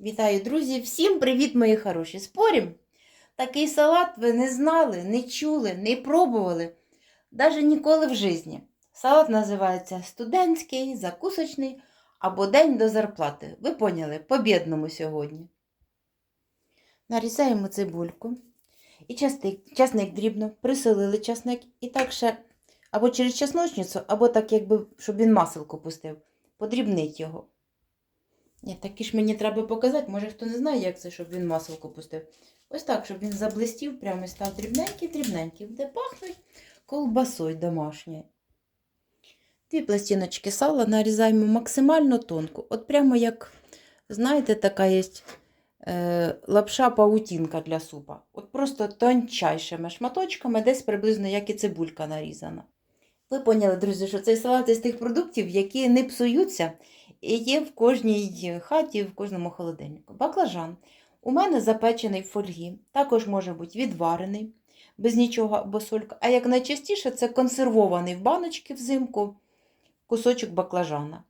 Вітаю, друзі! Всім привіт, мої хороші! Спорім? Такий салат ви не знали, не чули, не пробували, навіть ніколи в житті. Салат називається студентський, закусочний або день до зарплати. Ви поняли, по-бідному сьогодні. Нарізаємо цибульку і часник, часник дрібно, присолили часник і так ще або через чесночницю, або так, якби, щоб він маселку пустив. Подрібнить його. Ні, такі ж мені треба показати. Може хто не знає, як це, щоб він маселку пустив. Ось так, щоб він заблистів, прямо і став дрібненький-дрібненький. Буде пахнуть колбасою домашньою. Дві пластиночки сала нарізаємо максимально тонко. От прямо як, знаєте, така є е, лапша паутінка для супа. От просто тончайшими шматочками, десь приблизно як і цибулька нарізана. Ви поняли, друзі, що цей салат із тих продуктів, які не псуються є в кожній хаті, в кожному холодильнику. Баклажан. У мене запечений в фольгі, також може бути відварений, без нічого або солька. А як найчастіше, це консервований в баночки взимку кусочок баклажана.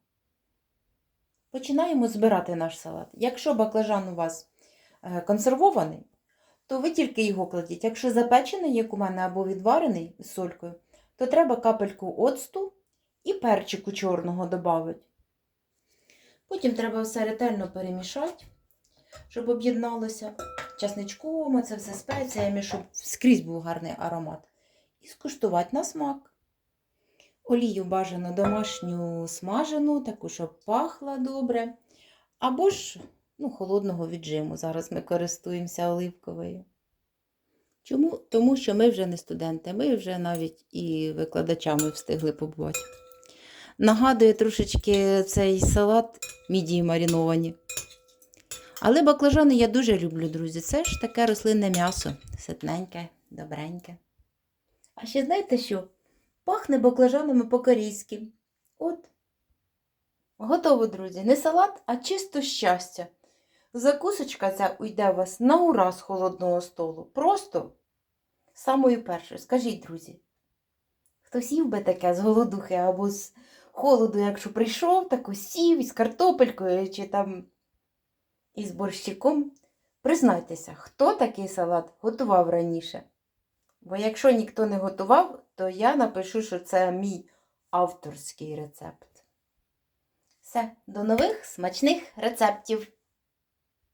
Починаємо збирати наш салат. Якщо баклажан у вас е, консервований, то ви тільки його кладіть. Якщо запечений, як у мене, або відварений з солькою, то треба капельку оцту і перчику чорного додати. Потім треба все ретельно перемішати, щоб об'єдналося. Часничком, це все спеціями, щоб скрізь був гарний аромат. І скуштувати на смак. Олію бажано домашню смажену, таку, щоб пахла добре. Або ж ну, холодного віджиму. Зараз ми користуємося оливковою. Чому? Тому що ми вже не студенти, ми вже навіть і викладачами встигли побувати. Нагадує трошечки цей салат мідії мариновані. Але баклажани я дуже люблю, друзі. Це ж таке рослинне м'ясо. Ситненьке, добреньке. А ще знаєте що? Пахне баклажанами по-корейськи. От. Готово, друзі. Не салат, а чисто щастя. Закусочка ця уйде у вас на ура з холодного столу. Просто самою першою. Скажіть, друзі, хто сів би таке з голодухи або з холоду, якщо прийшов, так сів із картопелькою чи там із борщиком. Признайтеся, хто такий салат готував раніше? Бо якщо ніхто не готував, то я напишу, що це мій авторський рецепт. Все, до нових смачних рецептів!